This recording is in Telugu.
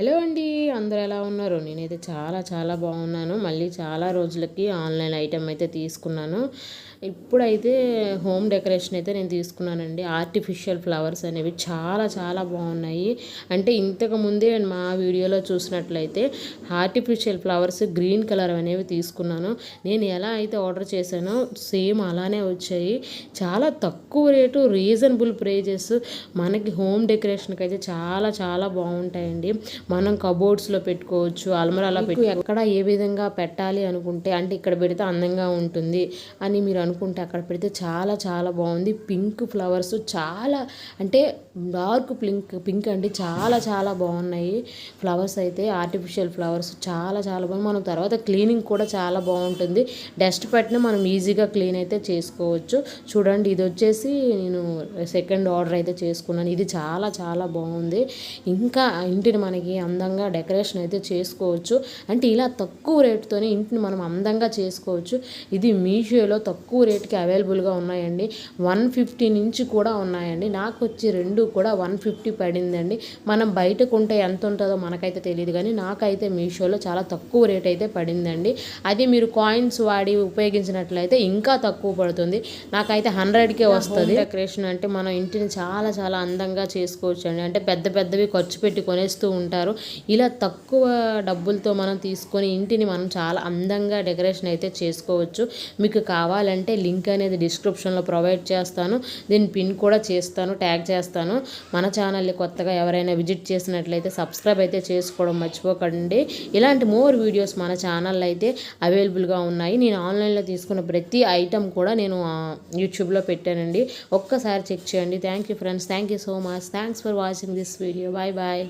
హలో అండి అందరూ ఎలా ఉన్నారు? నేనైతే చాలా చాలా బాగున్నాను. మళ్ళీ చాలా రోజులకి ఆన్లైన్ ఐటెం అయితే తీసుకున్నాను. ఇప్పుడైతే హోమ్ డెకరేషన్ అయితే నేను తీసుకున్నానండి. ఆర్టిఫిషియల్ ఫ్లవర్స్ అనేవి చాలా చాలా బాగున్నాయి. అంటే ఇంతకు ముందే మా వీడియోలో చూసినట్లయితే ఆర్టిఫిషియల్ ఫ్లవర్స్ గ్రీన్ కలర్ అనేవి తీసుకున్నాను. నేను ఎలా అయితే ఆర్డర్ చేశానో సేమ్ అలానే వచ్చాయి. చాలా తక్కువ రేటు రీజనబుల్ ప్రైజెస్ మనకి హోమ్ డెకరేషన్కి అయితే చాలా చాలా బాగుంటాయండి. మనం కబోర్డ్స్లో పెట్టుకోవచ్చు అల్మరాలో పెట్టు ఎక్కడ ఏ విధంగా పెట్టాలి అనుకుంటే అంటే ఇక్కడ పెడితే అందంగా ఉంటుంది అని మీరు అనుకుంటే అక్కడ పెడితే చాలా చాలా బాగుంది. పింక్ ఫ్లవర్స్ చాలా అంటే డార్క్ పింక్ పింక్ అంటే చాలా చాలా బాగున్నాయి. ఫ్లవర్స్ అయితే ఆర్టిఫిషియల్ ఫ్లవర్స్ చాలా చాలా బాగుంది మనం తర్వాత క్లీనింగ్ కూడా చాలా బాగుంటుంది. డస్ట్ పెట్టిన మనం ఈజీగా క్లీన్ అయితే చేసుకోవచ్చు. చూడండి ఇది వచ్చేసి నేను సెకండ్ ఆర్డర్ అయితే చేసుకున్నాను. ఇది చాలా చాలా బాగుంది. ఇంకా ఇంటిని మనకి అందంగా డెకరేషన్ అయితే చేసుకోవచ్చు. అంటే ఇలా తక్కువ రేటుతోనే ఇంటిని మనం అందంగా చేసుకోవచ్చు. ఇది మీషోలో తక్కువ రేటుకి అవైలబుల్గా ఉన్నాయండి. వన్ ఫిఫ్టీ నుంచి కూడా ఉన్నాయండి. నాకు వచ్చి రెండు కూడా వన్ ఫిఫ్టీ పడిందండి. మనం బయట కొంటే ఎంత ఉంటుందో మనకైతే తెలియదు కానీ నాకైతే మీషోలో చాలా తక్కువ రేట్ అయితే పడిందండి. అది మీరు కాయిన్స్ వాడి ఉపయోగించినట్లయితే ఇంకా తక్కువ పడుతుంది. నాకైతే హండ్రెడ్కే వస్తుంది. డెకరేషన్ అంటే మనం ఇంటిని చాలా చాలా అందంగా చేసుకోవచ్చు అండి అంటే పెద్ద పెద్దవి ఖర్చు పెట్టి కొనేస్తూ ఉంటారు. ఇలా తక్కువ డబ్బులతో మనం తీసుకొని ఇంటిని మనం చాలా అందంగా డెకరేషన్ అయితే చేసుకోవచ్చు. మీకు కావాలంటే లింక్ అనేది డిస్క్రిప్షన్లో ప్రొవైడ్ చేస్తాను. దీని పిన్ కూడా చేస్తాను ట్యాగ్ చేస్తాను. మన ఛానల్ని కొత్తగా ఎవరైనా విజిట్ చేసినట్లయితే సబ్స్క్రైబ్ అయితే చేసుకోవడం మర్చిపోకండి. ఇలాంటి మోర్ వీడియోస్ మన ఛానల్లో అయితే అవైలబుల్గా ఉన్నాయి. నేను ఆన్లైన్లో తీసుకున్న ప్రతి ఐటెం కూడా నేను యూట్యూబ్లో పెట్టానండి. ఒక్కసారి చెక్ చేయండి. Thank you friends. Thank you so much. Thanks for watching this video. Bye bye.